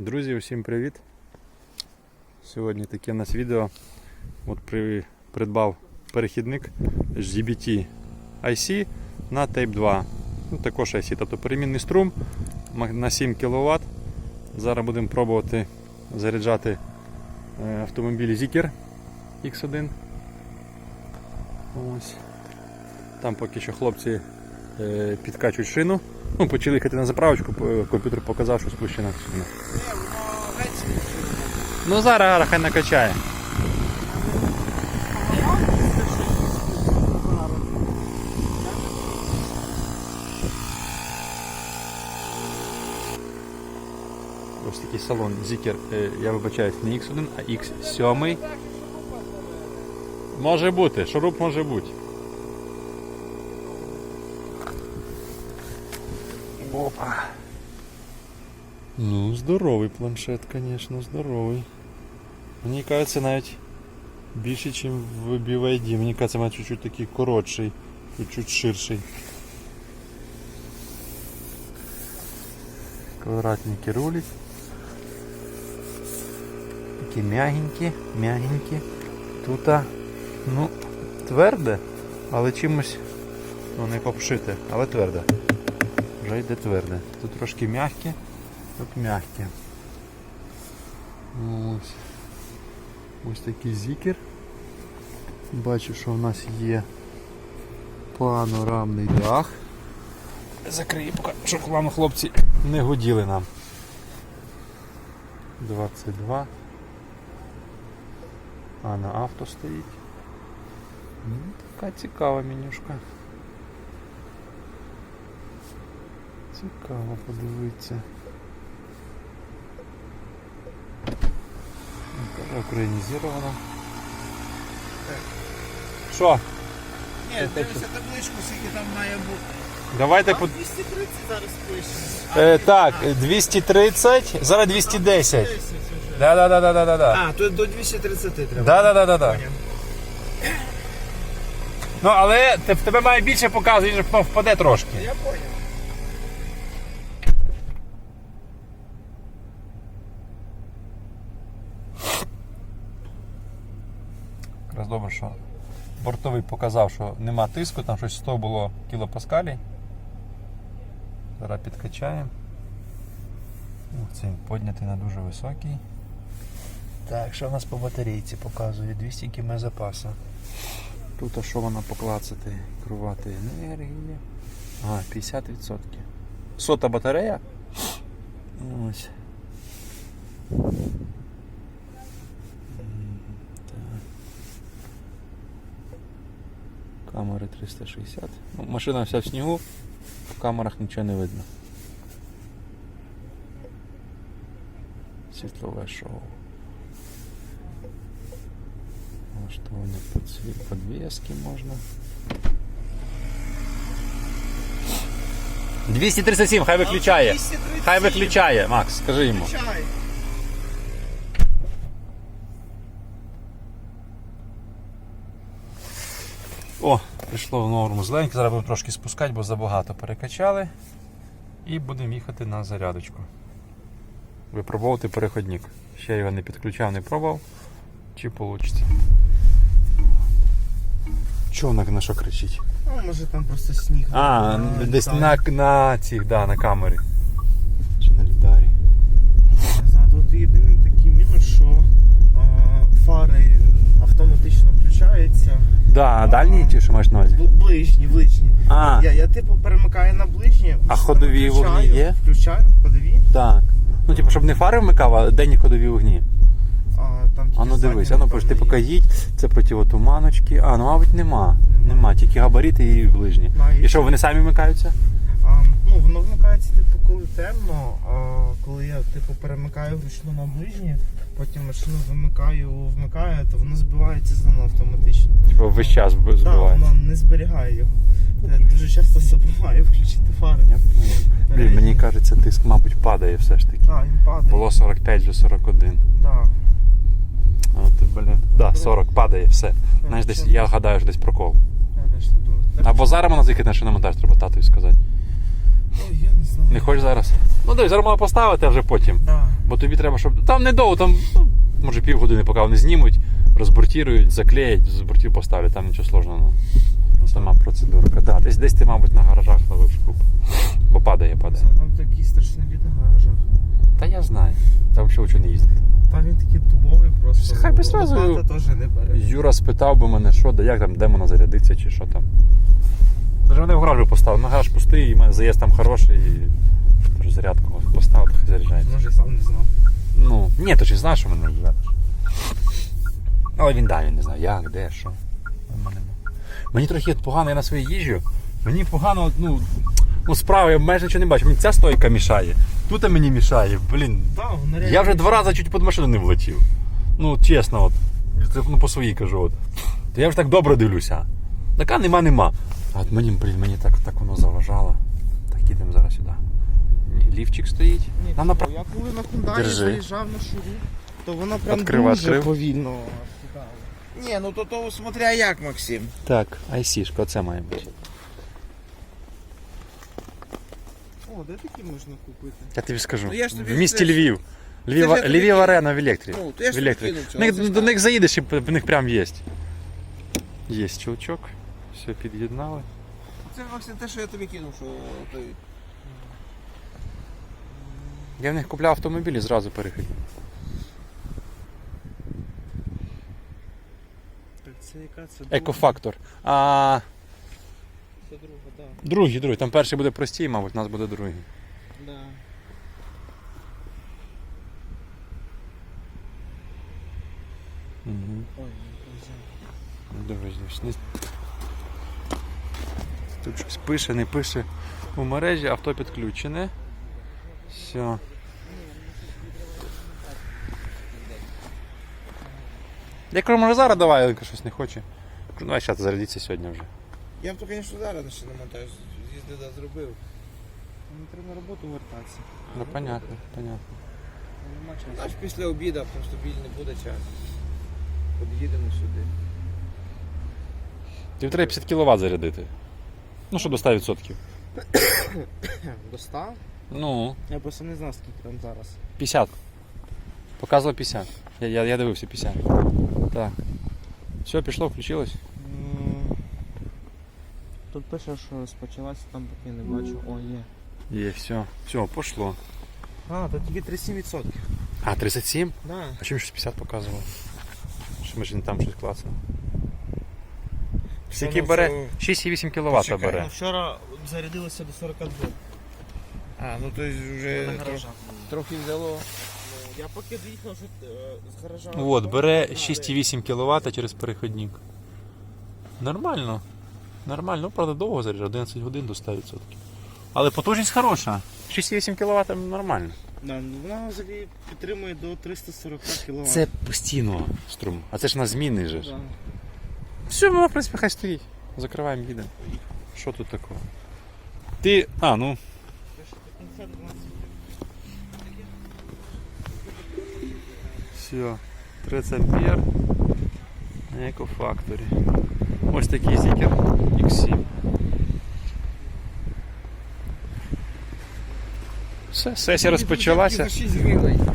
Друзі, усім привіт! Сьогодні таке у нас відео. От при, придбав перехідник GBT IC на Tape 2. Ну, також IC, тобто перемінний струм на 7 кВт. Зараз будемо пробувати заряджати е, автомобіль Zikr X1. Ось. Там поки що хлопці е, підкачують шину. Ну, почали їхати на заправочку, комп'ютер показав, що спущена шина. Ну зараз хай накачає. Ось такий салон Zikr, е, я вибачаюсь, не X1, а X7. Може бути, шуруп може бути. Опа. Ну, здоровий планшет, звісно, здоровий. Мені кажеться, навіть більше, ніж в BYD. Мені кажеться, має чуть-чуть такий коротший, чуть-чуть ширший. Квадратненький рулик. Такі м'ягенькі, м'ягенькі. Тут, ну, тверде, але чимось, ну не попшите, але тверде. Вже йде тверде. Тут трошки м'яке, тут м'яке. Ось. Ось такий зікер. Бачу, що в нас є панорамний дах. Закрию поки, щоб вам хлопці не годіли нам. 22. А на авто стоїть. Ну, така цікава менюшка. Цікаво подивитися. Українізовано. Що? Ні, дивися табличку, скільки там має бути. Давайте по. 230 зараз пише. Е, так, 230, зараз 210. Да, да, да, да, да, да, да. А, тут до 230 треба. Да, да, да, да, да. Ну, але в тебе має більше показує, він же впаде трошки. Я поняв. Якраз добре, що бортовий показав, що нема тиску, там щось 100 було кілопаскалій. Зараз підкачаємо. Ох, Це він піднятий на дуже високий. Так, що в нас по батарейці показує? 200 км запасу. Тут а що вона поклацати? Керувати енергії. А, 50%. Сота батарея. Ось. М, так. Камери 360. Ну, машина вся в снігу, в камерах нічого не видно. Світлове шоу. Налаштування підсвіт- подвески можна. 237, хай виключає. 237. Хай виключає, Макс, скажи йому. О, прийшло в норму зеленьке. Зараз будемо трошки спускати, бо забагато перекачали. І будемо їхати на зарядочку. Випробовувати переходник. Ще його не підключав, не пробував. Чи вийде. Чого вона на що кричить? Ну, може там просто сніг. А, Ну, десь там. на, на цих, да, на камері. Чи на лідарі. Тут єдиний такий мінус, що а, фари автоматично включаються. Да, а дальні чи що маєш на увазі? Ближні, ближні. А. Я, я типу перемикаю на ближні. А ходові включаю, вогні є? Включаю, ходові. Так. Ну, типу, щоб не фари вмикав, а денні ходові вогні. А, там тільки А ну дивись, а ну пиш, ти поки їдь, це противотуманочки. А, ну мабуть нема. Нема. Тільки габарити і ближні. І що, вони самі вмикаються? А, ну, типу, коли темно, а коли я типу перемикаю вручну на ближні, потім машину вимикаю, вмикаю, то воно збивається знову автоматично. Типу весь час б- Так, збивається. воно не зберігає його. Я дуже часто забуваю включити фари. Я. Блін, мені кажеться, тиск, мабуть, падає все ж таки. Так, він падає. Було 45, вже 41. Да. А от, блін. Да, 40 падає, все. Знаєш, десь, я гадаю, що десь прокол. Так. Або зараз можна заїхати на шиномонтаж, треба татові сказати. Ой, я не знаю. Не хочеш зараз? Ну дивись, зараз можна поставити, а вже потім. Да. Бо тобі треба, щоб. Там недовго, там, ну, може півгодини, поки вони знімуть, розбортірують, заклеять, з бортів поставлять, там нічого сложного. Ну, сама процедурка. Да, десь, десь ти, мабуть, на гаражах ловив шкуп. Бо падає, падає. Там такий страшний від на гаражах. Та я знаю. Там чого не їздить. Там він такий тубовий просто. Хай би бере. Юра спитав би мене, що, да як там, де вона зарядиться чи що там. Даже вони в гараж би поставили. На гараж пустий, і мене заїзд там хороший, і теж зарядку поставив, хай заряджається. Може сам не знав. Ну, ні, ти ж знаєш, що мене живе. Але він да, він не знає, як, де, що. Мені трохи погано, я на своїй їжджу. Мені погано, ну, ну справа, я майже нічого не бачу. Мені ця стойка мішає, тут мені мішає. Блін. Реально Я вже два рази чуть під машину не влетів. Ну, чесно, от. Це, ну, по своїй кажу. От. То я вже так добре дивлюся. Така нема, нема. А от мені, блін, мені так, так воно заважало. Так їдемо зараз сюди. Ні, Лівчик стоїть. Ні, Нам направ- Я коли на Хундаї Держи. заїжджав на шуру, то вона прям Відкрив, дуже відкрив. повільно. Ні, ну то то смотря як, Максим. Так, IC-шка, оце має бути. О, де такі можна купити? Я тобі скажу. Ну, я ж тобі в місті теж- Львів. Львів, Це ж я тобі Львів арена в електрі. Ну, то я в ж тобі електрі. кинув цього, Них- це ж до так. них заїдеш і в них прям є. Є чулчок. Все під'єднали. Це Максим те, що я тобі кинув, що той. Я в них купляв автомобіль і зразу переходив. Так це яка це? Екофактор. А Це друга, так. другий, другий. Там перший буде простій, мабуть, у нас буде другий. Да. Угу. Ой, не взяв. Дивись, дивись. Не- Тут щось пише, не пише. У мережі авто підключене. Все. Я кажу, може зараз давай, Оленка щось не хоче. Кажу, Давай зараз зарядиться сьогодні вже. Я б то, звісно, зараз ще на монтаж з'їздив да зробив. Мені треба на роботу вертатися. Ну понятно, понятно. Нема часу. Знаєш, після обіду просто біль не буде час. Під'їдемо сюди. Тобі треба 50 кВт зарядити. Ну, що до 100%. Достав? Ну, Я просто не знав, скільки там зараз. 50. Показував 50. Я, я, я дивився 50. Так. Все, пішло, включилось. М, Тут пише, що розпочалася, там поки не бачу. О, є. Є, все. Все, пошло. А, тут тільки 37%. А, 37? Да. А чим щось 50 показував? Що ми ж не там щось клацали. Скільки ну, бере? це- 6,8 кВт бере. Вчора зарядилося до 42. А, ну то вже на трохи, гаражах. трохи взяло. Я поки доїхав що, е, з гаража. От, бере 6,8 кВт через переходник. Нормально. Нормально, ну правда довго заряджає, 11 годин до 100%. Але потужність хороша. 6,8 кВт нормально. Да, ну, вона взагалі підтримує до 340 кВт. Це постійно струм. А це ж на змінний же ж. Да. Все, ну, в принципі, хай стоїть. Закриваємо, їдемо. Що тут такого? Ти. А, ну. Все. 30 ампер. На екофакторі. Ось такий зікер X7. Все, сесія розпочалася. За 6 гривень.